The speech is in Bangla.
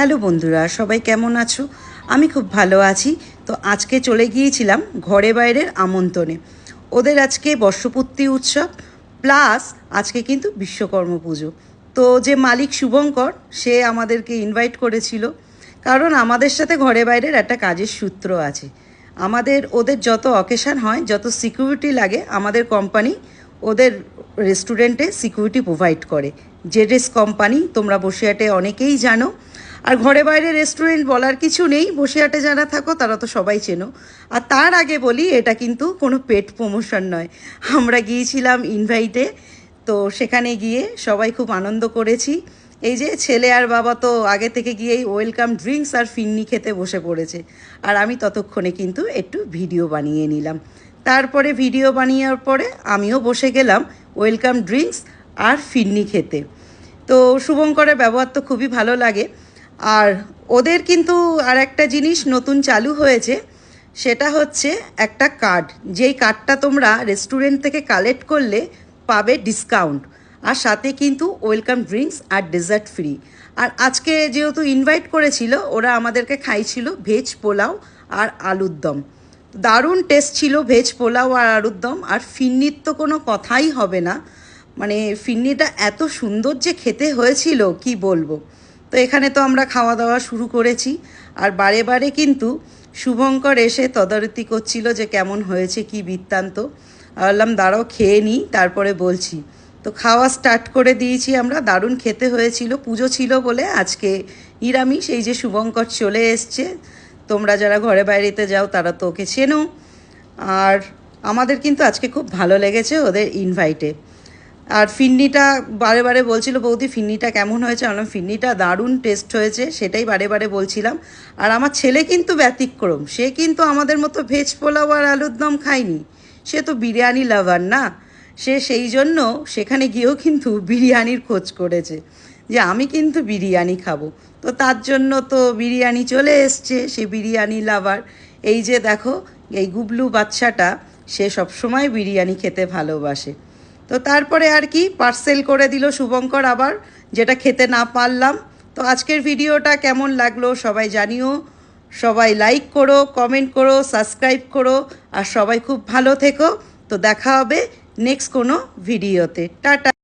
হ্যালো বন্ধুরা, সবাই কেমন আছো? আমি খুব ভালো আছি। তো আজকে চলে গিয়েছিলাম ঘরে বাইরের আমন্ত্রণে। ওদের আজকে বর্ষপূর্তি উৎসব, প্লাস আজকে কিন্তু বিশ্বকর্ম পুজো। তো যে মালিক শুভঙ্কর, সে আমাদেরকে ইনভাইট করেছিল। কারণ আমাদের সাথে ঘরে বাইরের একটা কাজের সূত্র আছে। আমাদের, ওদের যত অকেশান হয়, যত সিকিউরিটি লাগে, আমাদের কোম্পানি ওদের রেস্টুরেন্টে সিকিউরিটি প্রোভাইড করে। জেডেস কোম্পানি তোমরা বসিরহাটে অনেকেই জানো আর ঘরে বাইরে রেস্টুরেন্ট বলার কিছু নেই, বসিরহাটে যারা থাকো তারা তো সবাই চেনো। আর তার আগে বলি, এটা কিন্তু কোনো পেট প্রমোশন নয়। আমরা গিয়েছিলাম ইনভাইটে তো সেখানে গিয়ে সবাই খুব আনন্দ করেছি। এই যে ছেলে আর বাবা তো আগে থেকে গিয়েই ওয়েলকাম ড্রিঙ্কস আর ফিন্নি খেতে বসে পড়েছে। আর আমি ততক্ষণে কিন্তু একটু ভিডিও বানিয়ে নিলাম। তারপরে ভিডিও বানিয়ে পরে আমিও বসে গেলাম ওয়েলকাম ড্রিঙ্কস আর ফিন্নি খেতে। তো শুভঙ্করের ব্যবহার তো খুবই ভালো লাগে। আর ওদের কিন্তু আর একটা জিনিস নতুন চালু হয়েছে, সেটা হচ্ছে একটা কার্ড। যেই কার্ডটা তোমরা রেস্টুরেন্ট থেকে কালেক্ট করলে পাবে ডিসকাউন্ট। আর সাথে কিন্তু ওয়েলকাম ড্রিঙ্কস আর ডেজার্ট ফ্রি। আর আজকে যেহেতু ইনভাইট করেছিল, ওরা আমাদেরকে খাইছিল ভেজ পোলাও আর আলুর দম। দারুণ টেস্ট ছিল ভেজ পোলাও আর আলুর দম। আর ফিন্নির তো কোনো কথাই হবে না। মানে ফিন্নিটা এত সুন্দর যে খেতে হয়েছিল, কি বলব? তো এখানে তো আমরা খাওয়া দাওয়া শুরু করেছি। আর বারে বারে কিন্তু শুভঙ্কর এসে তদারতি করছিল যে কেমন হয়েছে, কি বৃত্তান্ত। বললাম, দাঁড়াও, খেয়ে নিই তারপরে বলছি। তো খাওয়া স্টার্ট করে দিয়েছি আমরা। দারুণ খেতে হয়েছিল, পুজো ছিল বলে আজকে নিরামিষ। এই যে শুভঙ্কর চলে এসছে, তোমরা যারা ঘরে বাইরেতে যাও, তারা তো ওকে চেনো। আর আমাদের কিন্তু আজকে খুব ভালো লেগেছে ওদের ইনভাইটে আর ফিন্নিটা বারে বারে বলছিল বৌদি ফিন্নিটা কেমন হয়েছে? আমি বললাম, ফিন্নিটা দারুণ টেস্ট হয়েছে। সেটাই বারে বারে বলছিলাম। আর আমার ছেলে কিন্তু ব্যতিক্রম। সে কিন্তু আমাদের মতো ভেজ পোলাও আর আলুর দম খায়নি। সে তো বিরিয়ানি লাভার না। সে সেই জন্য সেখানে গিয়েও কিন্তু বিরিয়ানির খোঁজ করেছে যে আমি কিন্তু বিরিয়ানি খাব। তো তার জন্য তো বিরিয়ানি চলে এসছে সে বিরিয়ানি লাভার। এই যে দেখো এই গুবলু বাচ্চাটা সে সবসময় বিরিয়ানি খেতে ভালোবাসে। তো তারপরে আর কি পার্সেল করে দিল শুভঙ্কর আবার, যেটা খেতে না পারলাম। তো আজকের ভিডিওটা কেমন লাগল সবাই জানিও। সবাই লাইক করো কমেন্ট করো সাবস্ক্রাইব করো, আর সবাই খুব ভালো থেকো। তো দেখা হবে নেক্সট কোনো ভিডিওতে। টাটা।